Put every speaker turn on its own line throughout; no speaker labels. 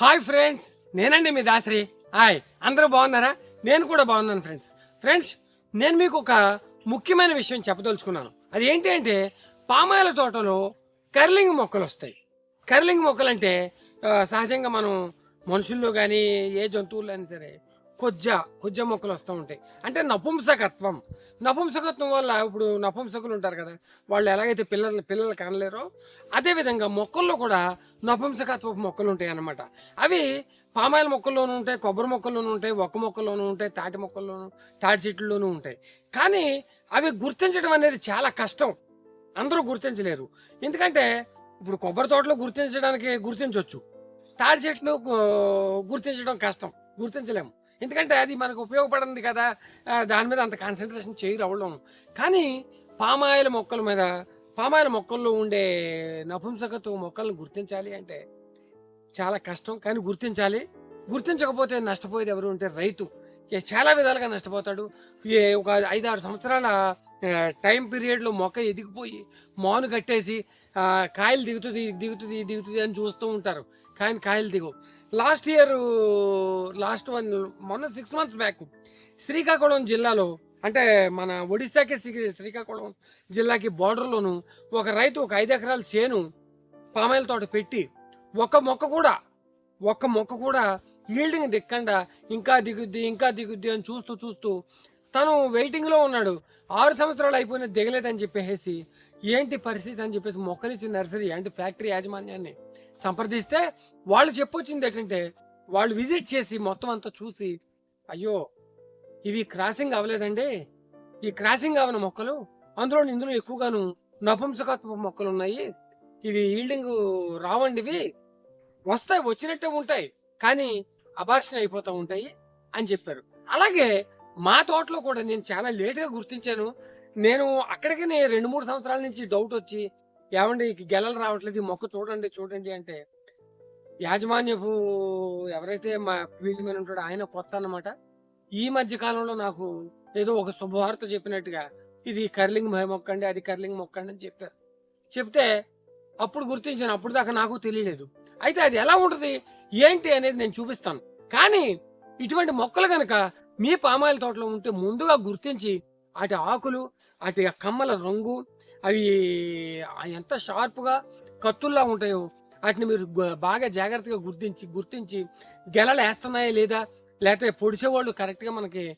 Hi friends నేనండి మీ Dasari. Hi అందరూ బాగున్నారా? నేను కూడా బాగున్నాను ఫ్రెండ్స్. ఫ్రెండ్స్ నేను మీకు ఒక ముఖ్యమైన విషయం చెప్పదలుచుకున్నాను. అది ఏంటి అంటే పామాయిల తోటలో కర్లింగ్ మొక్కలు వస్తాయి. కర్లింగ్ మొక్కలు అంటే సహజంగా మనం మనుషుల్లో కానీ ఏ జంతువుల్లో అయినా సరే కొజ్జ కొజ్జ మొక్కలు వస్తూ ఉంటాయి. అంటే నపుంసకత్వం. నపుంసకత్వం వల్ల ఇప్పుడు నపుంసకులు ఉంటారు కదా వాళ్ళు ఎలాగైతే పిల్లలు పిల్లలు కనలేరో అదేవిధంగా మొక్కల్లో కూడా నపుంసకత్వపు మొక్కలు ఉంటాయి అన్నమాట అవి పామాయిల మొక్కల్లోనూ ఉంటాయి కొబ్బరి మొక్కల్లోనూ ఉంటాయి ఒక్క మొక్కల్లోనూ ఉంటాయి తాటి మొక్కల్లోనూ తాటి చెట్లలోనూ ఉంటాయి. కానీ అవి గుర్తించడం అనేది చాలా కష్టం. అందరూ గుర్తించలేరు. ఎందుకంటే ఇప్పుడు కొబ్బరి తోటలో గుర్తించడానికి గుర్తించవచ్చు తాడి చెట్లు గుర్తించడం కష్టం. గుర్తించలేము. ఎందుకంటే అది మనకు ఉపయోగపడింది కదా దాని మీద అంత కాన్సన్ట్రేషన్ చేయరు అవ్వడం కానీ పామాయిల మొక్కల మీద పామాయిల మొక్కల్లో ఉండే నపుంసకత్వ మొక్కలను గుర్తించాలి అంటే చాలా కష్టం. కానీ గుర్తించాలి. గుర్తించకపోతే నష్టపోయేది ఎవరు ఉంటే రైతు. చాలా విధాలుగా నష్టపోతాడు. ఏ ఒక ఐదారు సంవత్సరాల టైం పీరియడ్లో మొక్క ఎదిగిపోయి మాను కట్టేసి కాయలు దిగుతుంది దిగుతుంది దిగుతుంది అని చూస్తూ ఉంటారు. కానీ కాయలు దిగవు. లాస్ట్ ఇయర్ లాస్ట్ వన్ మొన్న సిక్స్ మంత్స్ బ్యాక్ శ్రీకాకుళం జిల్లాలో అంటే మన ఒడిశాకి శ్రీకాకుళం జిల్లాకి బార్డర్లోను ఒక రైతు ఒక ఐదు ఎకరాల చేను పామాయిల తోట పెట్టి ఒక మొక్క కూడా ఒక్క మొక్క కూడా ఈల్డింగ్ దిక్కండా ఇంకా దిగుద్ది ఇంకా దిగుద్ది అని చూస్తూ చూస్తూ తను వెయిటింగ్లో ఉన్నాడు. ఆరు సంవత్సరాలు అయిపోయినా దిగలేదని చెప్పేసి ఏంటి పరిస్థితి అని చెప్పేసి మొక్కనిచ్చిన నర్సరీ అంటే ఫ్యాక్టరీ యాజమాన్యాన్ని సంప్రదిస్తే వాళ్ళు చెప్పొచ్చింది ఏంటంటే వాళ్ళు విజిట్ చేసి మొత్తం అంతా చూసి అయ్యో ఇవి క్రాసింగ్ అవ్వలేదండి. ఈ క్రాసింగ్ అవన మొక్కలు అందులో ఇందులో ఎక్కువగాను నపుంసకత్వ మొక్కలు ఉన్నాయి. ఇవి ఈల్డింగ్ రావండి ఇవి. వస్తాయి వచ్చినట్టే ఉంటాయి కానీ అబార్షన్ అయిపోతూ ఉంటాయి అని చెప్పారు. అలాగే మా తోటలో కూడా నేను చాలా లేట్గా గుర్తించాను. నేను అక్కడికి నేను రెండు మూడు సంవత్సరాల నుంచి డౌట్ వచ్చి ఏమండి గెలలు రావట్లేదు ఈ మొక్క చూడండి చూడండి అంటే యాజమాన్యపు ఎవరైతే మా ఫీల్డ్ మీద ఉంటాడో ఆయన కొత్త అనమాట ఈ మధ్య కాలంలో నాకు ఏదో ఒక శుభవార్త చెప్పినట్టుగా ఇది కర్లింగ్ మొక్క అండి అది కర్లింగ్ మొక్క అండి అని చెప్పారు. చెప్తే అప్పుడు గుర్తించాను అప్పుడు దాకా నాకు తెలియలేదు. అయితే అది ఎలా ఉంటుంది? ఏంటి అనేది నేను చూపిస్తాను. కానీ ఇటువంటి మొక్కలు కనుక మీ పామాయిల తోటలో ఉంటే ముందుగా గుర్తించి వాటి ఆకులు అటు కమ్మల రంగు అవి ఎంత షార్ప్గా కత్తుల్లా ఉంటాయో వాటిని మీరు బాగా జాగ్రత్తగా గుర్తించి గుర్తించి గెలలు వేస్తున్నాయా లేదా? లేకపోతే పొడిచేవాళ్ళు కరెక్ట్గా మనకి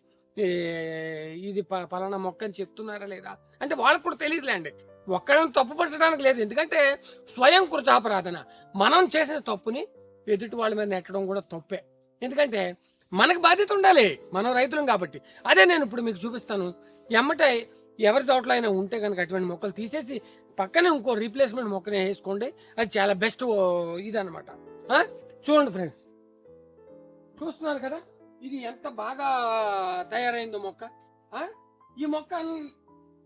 ఇది ప- పలానా మొక్క అని చెప్తున్నారా లేదా? అంటే వాళ్ళకు కూడా తెలియదులేండి. ఒక్కడని తప్పు పట్టడానికి లేదు. ఎందుకంటే స్వయం కృతాపరాధన. మనం చేసిన తప్పుని ఎదుటి వాళ్ళ మీద నెట్టడం కూడా తప్పే. ఎందుకంటే మనకు బాధ్యత ఉండాలి. మనం రైతులం కాబట్టి. అదే నేను ఇప్పుడు మీకు చూపిస్తాను. ఎమ్మటే ఎవరి తోటలో అయినా ఉంటే కనుక అటువంటి మొక్కలు తీసేసి పక్కనే ఇంకో రీప్లేస్మెంట్ మొక్కనే వేసుకోండి. అది చాలా బెస్ట్ ఇదనమాట చూడండి ఫ్రెండ్స్ చూస్తున్నారు కదా? ఇది ఎంత బాగా తయారైందో మొక్క. ఈ మొక్క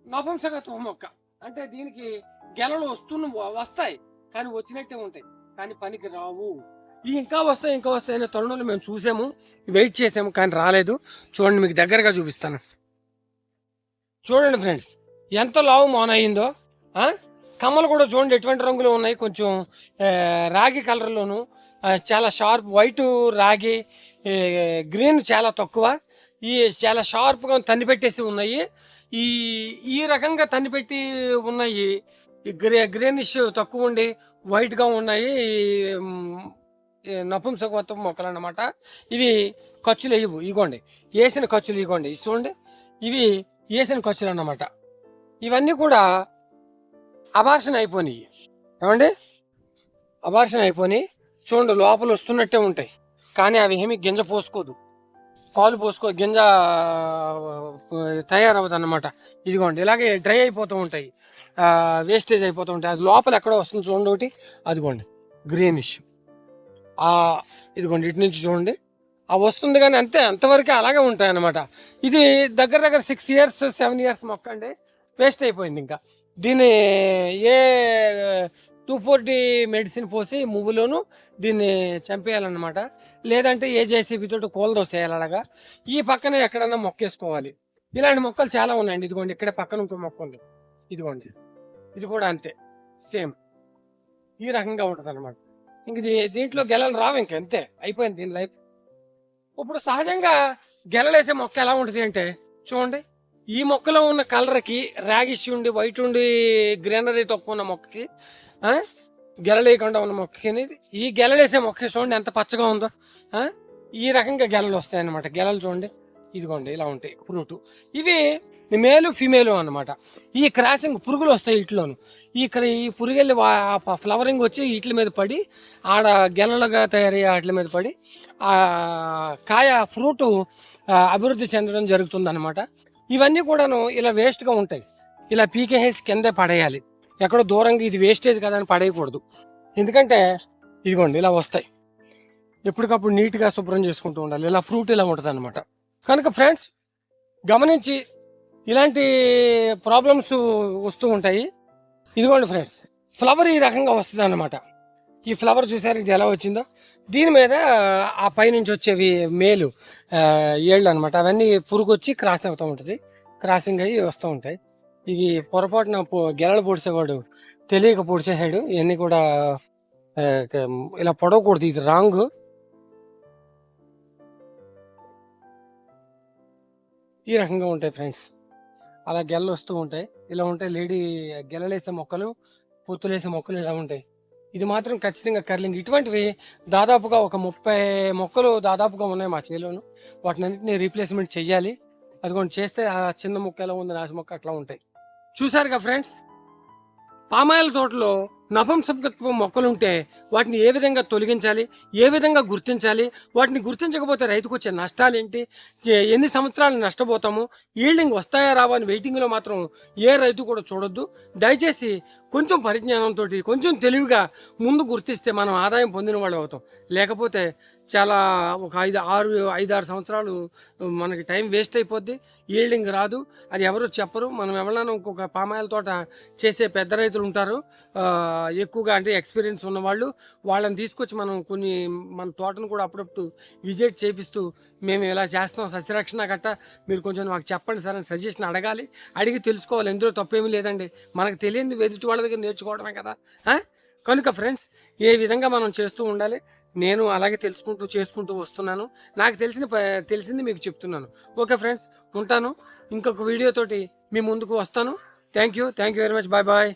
నపుంసకత్వ మొక్క. అంటే దీనికి గెలలు వస్తున్న వస్తాయి. కానీ వచ్చినట్టే ఉంటాయి. కానీ పనికి రావు. ఇంకా వస్తాయి ఇంకా వస్తాయి అనే తరుణంలో మేము చూసాము వెయిట్ చేసాము కానీ రాలేదు. చూడండి మీకు దగ్గరగా చూపిస్తాను. చూడండి ఫ్రెండ్స్ ఎంత లావు మోన అయిందో కమ్మలు కూడా చూడండి ఎటువంటి రంగులో ఉన్నాయి. కొంచెం రాగి కలర్లోను చాలా షార్ప్ వైట్ రాగి గ్రీన్ చాలా తక్కువ. ఈ చాలా షార్ప్గా తన్ని పెట్టేసి ఉన్నాయి. ఈ ఈ రకంగా తన్ని పెట్టి ఉన్నాయి. గ్రీ గ్రే గ్రీనిష్ తక్కువ ఉండి వైట్గా ఉన్నాయి. నపుంసకత్వం మొక్కలు అన్నమాట ఇవి ఖర్చులు వేయవు ఇగోండి. వేసిన ఖర్చులు ఇగోండి చూడండి ఇవి వేసిన ఖర్చులు అన్నమాట. ఇవన్నీ కూడా అబార్షన్ అయిపోయినాయి ఏమండి? అబార్షన్ అయిపోయి చూడండి లోపల వస్తున్నట్టే ఉంటాయి. కానీ అవి ఏమి గింజ పోసుకోదు. పాలు పోసుకో గింజ తయారవదు అనమాట ఇదిగోండి ఇలాగే డ్రై అయిపోతూ ఉంటాయి. వేస్టేజ్ అయిపోతూ ఉంటాయి. అది లోపల ఎక్కడో వస్తుంది చూడండి ఒకటి. అదిగోండి గ్రీనిష్. ఇదిగోండి ఇటు నుంచి చూడండి. ఆ వస్తుంది కానీ అంతే అంతవరకు అలాగే ఉంటాయి అన్నమాట ఇది దగ్గర దగ్గర సిక్స్ ఇయర్స్ సెవెన్ ఇయర్స్ మొక్క అండి. వేస్ట్ అయిపోయింది ఇంకా. దీన్ని ఏ టూ ఫోర్టీ మెడిసిన్ పోసి మువ్వులోను దీన్ని చంపేయాలన్నమాట. లేదంటే ఏ జేసీబీ తోటి కూలదోసేయాలి అలాగా. ఈ పక్కన ఎక్కడన్నా మొక్కేసుకోవాలి ఇలాంటి మొక్కలు చాలా ఉన్నాయండి. ఇదిగోండి ఇక్కడ పక్కన ఇంకో మొక్క ఉంది. ఇదిగోండి. ఇది కూడా అంతే సేమ్. ఈ రకంగా ఉంటుంది అనమాట ఇంక దీ- దీంట్లో గెలలు రావు ఇంక అంతే. అయిపోయింది దీని లైఫ్ ఇప్పుడు సహజంగా గెలలేసే మొక్క ఎలా ఉంటుంది అంటే చూడండి. ఈ మొక్కలో ఉన్న కలర్కి రాగిష్ ఉండి వైట్ ఉండి గ్రీనరీ తక్కువ ఉన్న మొక్కకి గెలలేయకుండా ఉన్న మొక్కకి ఈ గెలలేసే మొక్క చూడండి ఎంత పచ్చగా ఉందో ఈ రకంగా గెలలు వస్తాయి అన్నమాట గెలలు చూడండి. ఇదిగోండి ఇలా ఉంటాయి. ఫ్రూట్. ఇవి మేలు ఫిమేలు అన్నమాట. ఈ క్రాసింగ్ పురుగులు వస్తాయి వీటిలోను ఈ ఈ పురుగెళ్ళి ఫ్లవరింగ్ వచ్చి వీటి మీద పడి ఆడ గెలలుగా తయారయ్యే వాటి మీద పడి ఆ కాయ ఫ్రూట్ అభివృద్ధి చెందడం జరుగుతుంది అనమాట ఇవన్నీ కూడాను ఇలా వేస్ట్గా ఉంటాయి. ఇలా పీకేహెచ్ కిందే పడేయాలి. ఎక్కడో దూరంగా ఇది వేస్టేజ్ కదా అని పడేయకూడదు. ఎందుకంటే ఇదిగోండి ఇలా వస్తాయి. ఎప్పటికప్పుడు నీట్గా శుభ్రం చేసుకుంటూ ఉండాలి. ఇలా ఫ్రూట్ ఇలా ఉంటుంది అనమాట కనుక ఫ్రెండ్స్ గమనించి ఇలాంటి ప్రాబ్లమ్స్ వస్తూ ఉంటాయి. ఇదిగోండి ఫ్రెండ్స్ ఫ్లవర్ ఈ రకంగా వస్తుంది అనమాట ఈ ఫ్లవర్ చూసారు ఇది ఎలా వచ్చిందో? దీని మీద ఆ పైనుంచి వచ్చేవి మేలు ఏళ్ళు అనమాట అవన్నీ పురుగు వచ్చి క్రాస్ అవుతూ ఉంటుంది. క్రాసింగ్ అయ్యి వస్తూ ఉంటాయి. ఇవి పొరపాటున గెలలు పొడిచేవాడు తెలియక పొడిచేసాడు ఇవన్నీ కూడా ఇలా పొడవకూడదు. ఇది రాంగ్. ఈ రకంగా ఉంటాయి ఫ్రెండ్స్. అలా గెలలు వస్తూ ఉంటాయి. ఇలా ఉంటాయి లేడీ గెలలేసే మొక్కలు పొత్తులేసే మొక్కలు ఇలా ఉంటాయి. ఇది మాత్రం ఖచ్చితంగా కర్లింగ్. ఇటువంటివి దాదాపుగా ఒక ముప్పై మొక్కలు దాదాపుగా ఉన్నాయి మా చేలోను. వాటిని అన్నింటినీ రీప్లేస్మెంట్ చేయాలి అదిగోండి చేస్తే ఆ చిన్న మొక్క ఎలా ఉంది నాసి మొక్క అట్లా ఉంటాయి. చూసారుగా ఫ్రెండ్స్? పామాయిల తోటలో నపుంసకత్వం మొక్కలు ఉంటే వాటిని ఏ విధంగా తొలగించాలి ఏ విధంగా గుర్తించాలి వాటిని గుర్తించకపోతే రైతుకు వచ్చే నష్టాలు ఏంటి ఎన్ని సంవత్సరాలు నష్టపోతాము ఈల్డింగ్ వస్తాయా రావా అని వెయిటింగ్లో మాత్రం ఏ రైతు కూడా చూడొద్దు. దయచేసి కొంచెం పరిజ్ఞానంతో కొంచెం తెలివిగా ముందు గుర్తిస్తే మనం ఆదాయం పొందిన వాళ్ళు అవుతాం. లేకపోతే చాలా ఒక ఐదు ఆరు ఐదు ఆరు సంవత్సరాలు మనకి టైం వేస్ట్ అయిపోద్ది. ఈల్డింగ్ రాదు. అది ఎవరు చెప్పరు. మనం ఎవరైనా ఇంకొక పామాయిల తోట చేసే పెద్ద రైతులు ఉంటారు. ఎక్కువగా అంటే ఎక్స్పీరియన్స్ ఉన్నవాళ్ళు వాళ్ళని తీసుకొచ్చి మనం కొన్ని మన తోటను కూడా అప్పుడప్పుడు విజిట్ చేపిస్తూ మేము ఇలా చేస్తున్నాం. సస్యరక్షణ గట్ట మీరు కొంచెం మాకు చెప్పండి సార్ అని సజెషన్ అడగాలి. అడిగి తెలుసుకోవాలి. ఎందులో తప్పేమీ లేదండి. మనకు తెలియదు ఎదుటి వాళ్ళ దగ్గర నేర్చుకోవడమే కదా. కనుక ఫ్రెండ్స్ ఏ విధంగా మనం చేస్తూ ఉండాలి? నేను అలాగే తెలుసుకుంటూ చేసుకుంటూ వస్తున్నాను. నాకు తెలిసిన ప- తెలిసింది మీకు చెప్తున్నాను. ఓకే ఫ్రెండ్స్ ఉంటాను. ఇంకొక వీడియోతోటి మీ ముందుకు వస్తాను. Thank you thank you very much bye bye